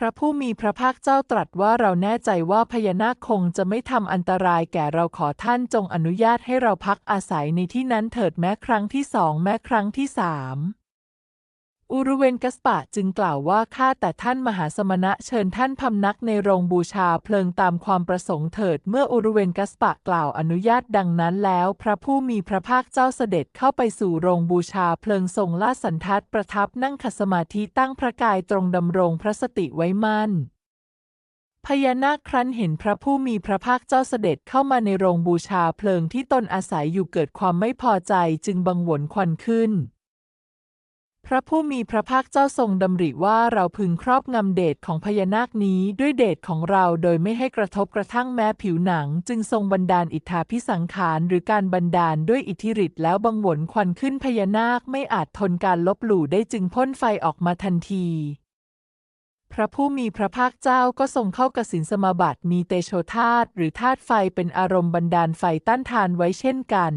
พระผู้มีพระภาคเจ้าตรัสว่าเราแน่ใจว่าพญานาคคงจะไม่ทำอันตรายแก่เราขอท่านจงอนุญาตให้เราพักอาศัยในที่นั้นเถิดแม้ครั้งที่สองแม้ครั้งที่สาม อุรุเวนกัสปะจึงกล่าวว่าข้าแต่ท่านมหาสมณะเชิญท่านพำนักในโรงบูชาเพลิงตามความประสงค์เถิด เมื่ออุรุเวนกัสปะกล่าวอนุญาตดังนั้นแล้ว พระผู้มีพระภาคเจ้าเสด็จเข้าไปสู่โรงบูชาเพลิงทรงลาสันทัดประทับนั่งขัดสมาธิตั้งพระกายตรงดำรงพระสติไว้มั่นพญานาคครั้นเห็นพระผู้มีพระภาคเจ้าเสด็จเข้ามาในโรงบูชาเพลิงที่ตนอาศัยอยู่เกิดความไม่พอใจจึงบังหวนควันขึ้น พระผู้มีพระภาคเจ้าทรงดำริว่าเราพึงครอบงำเดชของพญานาคนี้ด้วยเดชของเราโดยไม่ให้กระทบกระทั่งแม้ผิวหนัง จึงทรงบันดาลอิทธาพิสังขารหรือการบันดาลด้วยอิทธิฤทธิ์แล้วบังหวนควันขึ้นพญานาคไม่อาจทนการลบหลู่ได้จึงพ่นไฟออกมาทันทีพระผู้มีพระภาคเจ้าก็ทรงเข้ากสินสมาบัติมีเตโชธาตหรือธาตุไฟเป็นอารมณ์บันดาลไฟต้านทานไว้เช่นกัน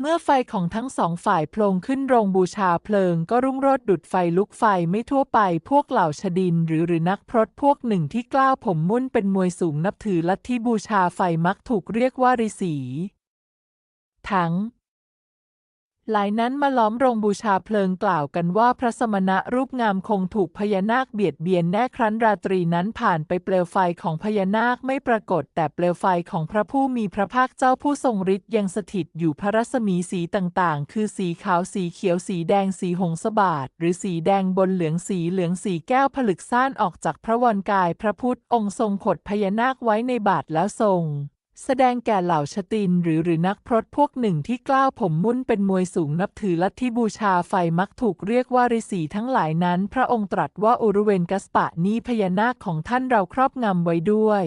เมื่อไฟของทั้งสองฝ่ายโพลงขึ้นโรงบูชาเพลิงก็รุ่งโรจน์ดุดไฟลุกไฟไม่ทั่วไปพวกเหล่าชดินหรือหรือนักพรตพวกหนึ่งที่กล้าวผมมุ่นเป็นมวยสูงนับถือลัทธิบูชาไฟมักถูกเรียกว่าฤาษีทั้ง หลายนั้นมาล้อมโรงบูชาเพลิงกล่าวกันว่าพระสมณะรูปงามคงถูกพญานาคเบียดเบียนแน่ครั้นราตรีนั้นผ่านไปเปลวไฟของพญานาคไม่ปรากฏ แต่เปลวไฟของพระผู้มีพระภาคเจ้าผู้ทรงฤทธิ์ยังสถิตอยู่พระรัศมีสีต่างๆ คือสีขาวสีเขียวสีแดงสีหงสบาทหรือสีแดงบนเหลืองสีเหลืองสีแก้วผลึกซ่านออกจากพระวรกายพระพุทธองค์ทรงขดพญานาคไว้ในบาทแล้วทรง แสดงแก่เหล่าชตินหรือหรือนักพรตพวกหนึ่งที่กล้าวผมมุ่นเป็นมวยสูงนับถือลัทธิบูชาไฟมักถูกเรียกว่าฤาษีทั้งหลายนั้น พระองค์ตรัสว่าอุรุเวนกัสปะนี้พญานาคของท่านเราครอบงำไว้ด้วย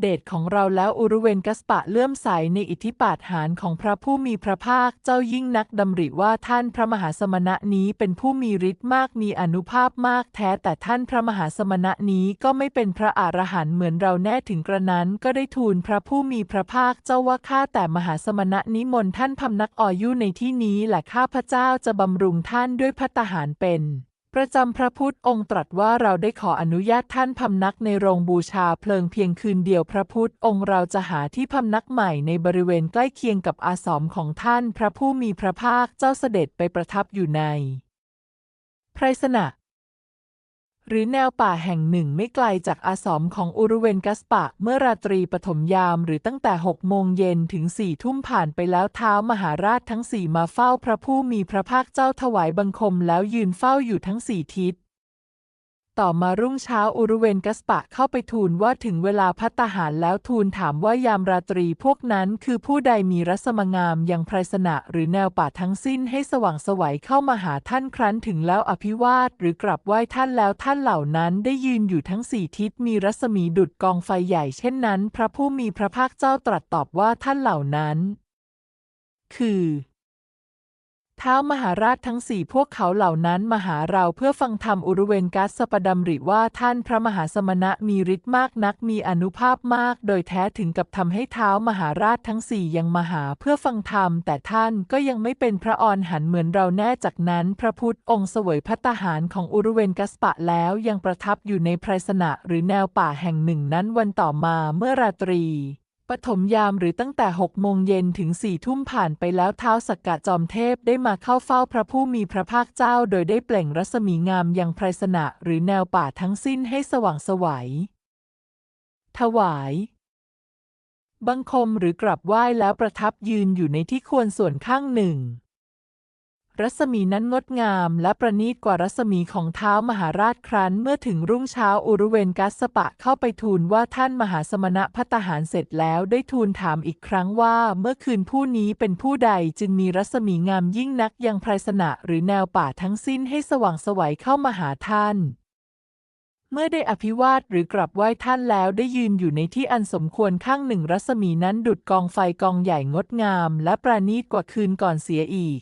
เดชของเราแล้วอุรุเวนกัสปะเลื่อมใสในอิทธิปาฏิหาริย์ของพระผู้มีพระภาคเจ้ายิ่งนักดำริว่าท่านพระมหาสมณะนี้เป็นผู้มีฤทธิ์มากมีอนุภาพมากแท้แต่ท่านพระมหาสมณะนี้ก็ไม่เป็นพระอรหันต์เหมือนเราแน่ถึงกระนั้นก็ได้ทูลพระผู้มีพระภาคเจ้าว่าข้าแต่มหาสมณะนิมนต์ท่านพำนักออยุในที่นี้และข้าพระเจ้าจะบำรุงท่านด้วยพัตตาหารเป็น ประจำพระพุทธองค์ตรัสว่าเราได้ขออนุญาตท่านพำนักในโรงบูชาเพลิงเพียงคืนเดียวพระพุทธองค์เราจะหาที่พำนักใหม่ในบริเวณใกล้เคียงกับอาสมของท่านพระผู้มีพระภาคเจ้าเสด็จไปประทับอยู่ในไพรสนะ หรือแนวป่าแห่งหนึ่งไม่ไกลจากอาสมของอุรุเวนกัสปะ เมื่อราตรีปฐมยามหรือตั้งแต่หกโมงเย็นถึงสี่ทุ่มผ่านไปแล้วเท้ามหาราชทั้งสี่มาเฝ้าพระผู้มีพระภาคเจ้าถวายบังคมแล้วยืนเฝ้าอยู่ทั้งสี่ทิศ ต่อมารุ่งเช้าอุรุเวนกัสปะเข้าไปทูลว่าถึงเวลาพัตตาหารแล้วทูลถามว่ายามราตรีพวกนั้นคือผู้ใดมีรัศมงามอยังไพรสนะหรือแนวป่าทั้งสิ้นให้สว่างสวัยเข้ามาหาท่านครั้นถึงแล้วอภิวาทหรือกลับไหว้ท่านแล้วท่านเหล่านั้นได้ยืนอยู่ทั้งสี่ทิศมีรัศมีดุดกองไฟใหญ่เช่นนั้น พระผู้มีพระภาคเจ้าตรัสตอบว่าท่านเหล่านั้น คือ ท้ามหาราชทั้งสี่พวกเขาเหล่านั้นมาหาเราเพื่อฟังธรรมอุรเวนกัสสปดำริว่าท่านพระมหาสมณะมีฤทธิ์มากนักมีอนุภาพมาก โดยแท้ถึงกับทำให้เท้ามหาราชทั้งสี่ยังมาหาเพื่อฟังธรรม แต่ท่านก็ยังไม่เป็นพระอรหันต์เหมือนเราแน่จากนั้นพระพุทธองค์เสวยพัตตาหารของอุรเวนกัสปะแล้วยังประทับอยู่ในไพรสนะหรือแนวป่าแห่งหนึ่งนั้นวันต่อมาเมื่อราตรี ปฐมยามหรือตั้งแต่หกโมงเย็นถึงสี่ทุ่มผ่านไปแล้วเท้าสักกะจอมเทพได้มาเข้าเฝ้าพระผู้มีพระภาคเจ้า โดยได้เปล่งรัศมีงามยังไพรสนะหรือแนวป่าทั้งสิ้นให้สว่างสวัย ถวาย บังคมหรือกราบไหว้แล้วประทับยืนอยู่ในที่ควรส่วนข้างหนึ่ง รัศมีนั้นงดงามและประณีตกว่ารัศมีของเท้ามหาราชครั้น เมื่อถึงรุ่งเช้าอุรุเวนกัสปะเข้าไปทูลว่าท่านมหาสมณะพัตหารเสร็จแล้วได้ทูลถามอีกครั้งว่าเมื่อคืนผู้นี้เป็นผู้ใดจึงมีรัศมีงามยิ่งนักยังไพรสนะหรือแนวป่าทั้งสิ้นให้สว่างสวัยเข้ามาหาท่านเมื่อได้อภิวาทหรือกราบไหว้ท่านแล้วได้ยืนอยู่ในที่อันสมควรข้างหนึ่งรัศมีนั้นดุดกองไฟกองใหญ่งดงาม และประณีตกว่าคืนก่อนเสียอีก